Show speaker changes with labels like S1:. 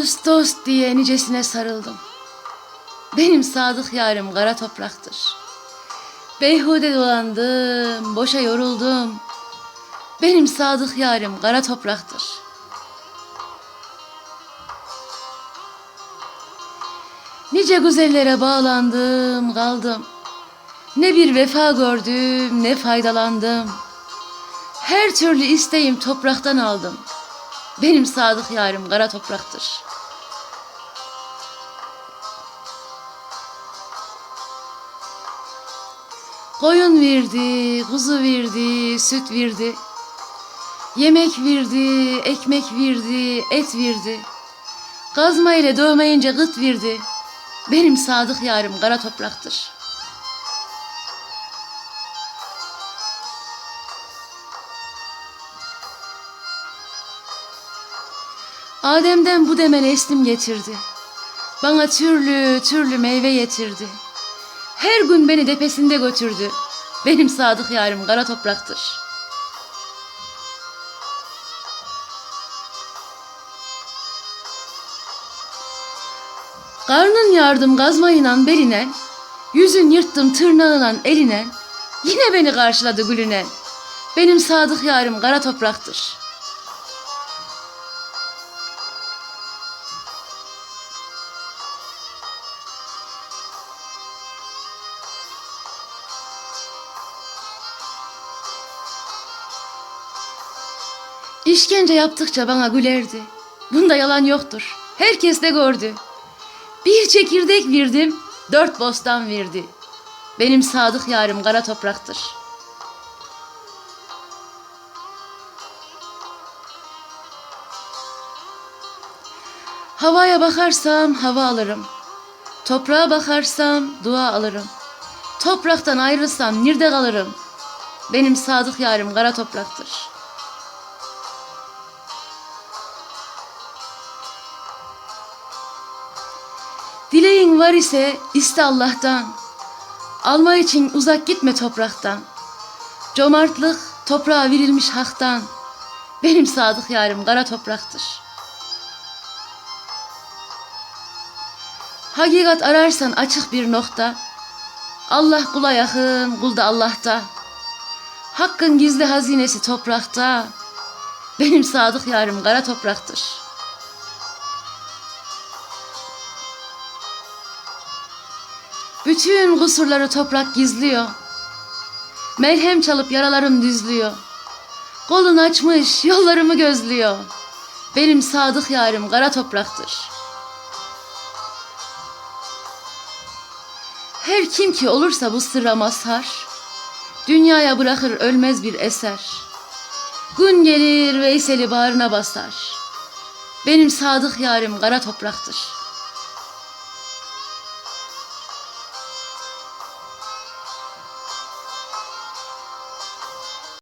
S1: Dost dost diye nicesine sarıldım. Benim sadık yarim kara topraktır. Beyhude dolandım, boşa yoruldum. Benim sadık yarim kara topraktır. Nice güzellere bağlandım, kaldım. Ne bir vefa gördüm, ne faydalandım. Her türlü isteğim topraktan aldım. Benim sadık yarim kara topraktır. Koyun verdi, kuzu verdi, süt verdi. Yemek verdi, ekmek verdi, et verdi. Kazma ile dövmeyince gıt verdi. Benim sadık yarim kara topraktır. Adem'den bu deme neslim getirdi. Bana türlü türlü meyve getirdi. Her gün beni depesinde götürdü. Benim sadık yarim kara topraktır. Karnın yardım gazmayla beline, yüzün yırttım tırnağıyla eline, yine beni karşıladı gülüne. Benim sadık yarim kara topraktır. İşkence yaptıkça bana gülerdi. Bunda yalan yoktur. Herkes de gördü. Bir çekirdek verdim, dört bostan verdi. Benim sadık yarim kara topraktır. Havaya bakarsam hava alırım. Toprağa bakarsam dua alırım. Topraktan ayrılsam nerede kalırım? Benim sadık yarim kara topraktır. Dileğin var ise iste Allah'tan. Alma için uzak gitme topraktan. Cömertlik toprağa verilmiş haktan. Benim sadık yarim kara topraktır. Hakikat ararsan açık bir nokta. Allah kula yakın, kul da Allah'ta. Hakkın gizli hazinesi toprakta. Benim sadık yarim kara topraktır. Bütün kusurları toprak gizliyor. Merhem çalıp yaralarım düzlüyor. Kolun açmış yollarımı gözlüyor. Benim sadık yarim kara topraktır. Her kim ki olursa bu sırra mazhar, dünyaya bırakır ölmez bir eser. Gün gelir Veysel'i bağrına basar. Benim sadık yarim kara topraktır.''